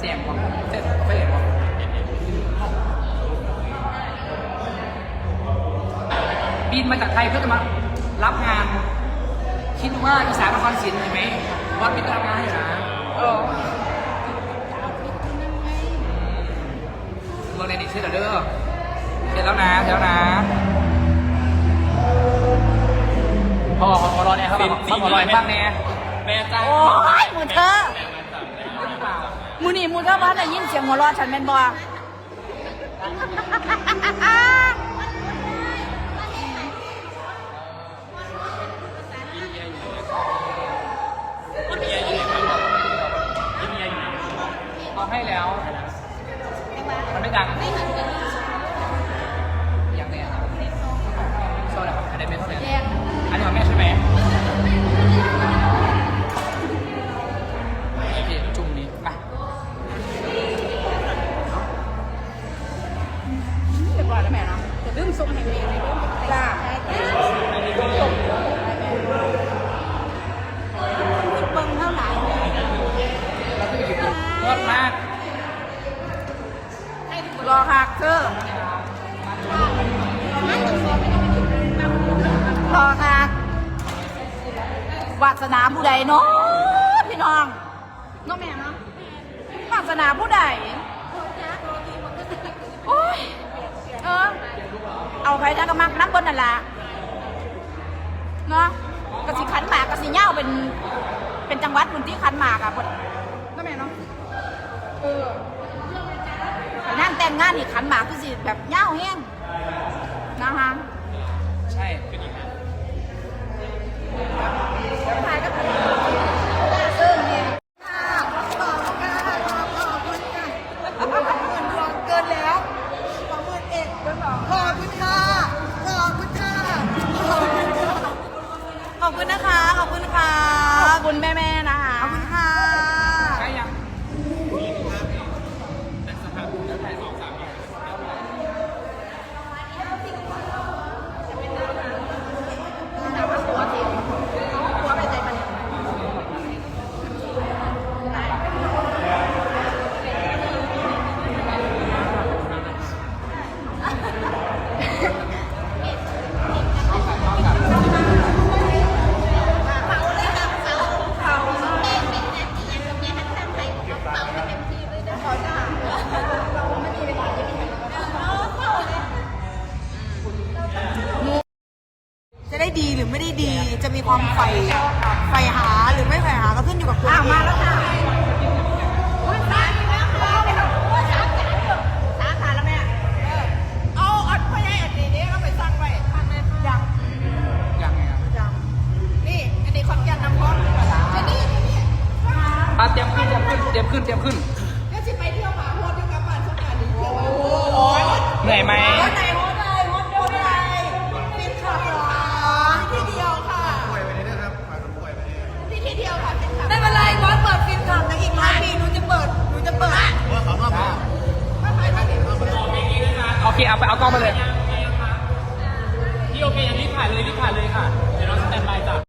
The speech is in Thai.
แจงว่ะเจ็ดเฟสว่ะบินมาจากไทยเพื่อจะมารับงาน คิดว่าอีสานนครศรีเห็นไหมวัดมิตรรับงานอยู่นะเออเมืองในนี้ชื่อเด้อเสร็จแล้วนะเสร็จแล้วนะพอขอรอเนี่ยครับขอขอรอให้ฟังเนี่ยแม่จ้างโอ้ยหมูเธอ มูนี่มูเธอบ้านได้ยินเสียงหัวเราะฉันเป็นบ่อินเดียอยู่ไหนบ้างเดียอยู่ไหนเอาให้แล้ว มันไม่ดัง เบิ่งเท่าไหร่ยอดมากรอหักเธอรอหักวาสนาผู้ใดเนาะพี่น้องน้องแม่เนาะวาสนาผู้ใดโอ้ยเออเอาไปถ้ากมักน้ำบนนั่นแหละ เนาะกสิขันหมากกสิเง่าเป็นเป็นจังหวัดพื้นที่ขันหมากอะบนนั่นแม่เนาะเออนั่งแต่งงานอีกขันหมากคือสิแบบเง่าแห้งนะคะ คุณแม่ๆน ได้ดีหรือไม่ได้ดี จะมีความใฝ่ใฝ่หาหรือไม่ใฝ่หาก็ขึ้นอยู่กับตัวอ้าวเองมาแล้วค่ะสามฐานแล้วแม่เอาอัดพ่อใหญ่อันนี้นี่เอาไปสร้างไว้ยังยังไงครับยังนี่อันนี้ขอนแก่นน้ำพองจะนี่จะนี่อะเตรียมขึ้นเตรียมขึ้นเตรียมขึ้นเตรียมขึ้นเดี๋ยวสิไปเที่ยวหมาโพดอยู่กับบ้านสงกรานต์นี่เที่ยวโอ้ยเหนื่อยไหม วิธีเดียวค่ะเป็นแบบไม่เป็นไรบอสเปิดฟิล์มถามแต่อีกร้อยปีหนูจะเปิดหนูจะเปิดโอเคเอาไปเอากล้องไปเลย พี่โอเคอย่างนี้ถ่ายเลยรีบถ่ายเลยค่ะ เดี๋ยวเราสแตนบายจ้ะ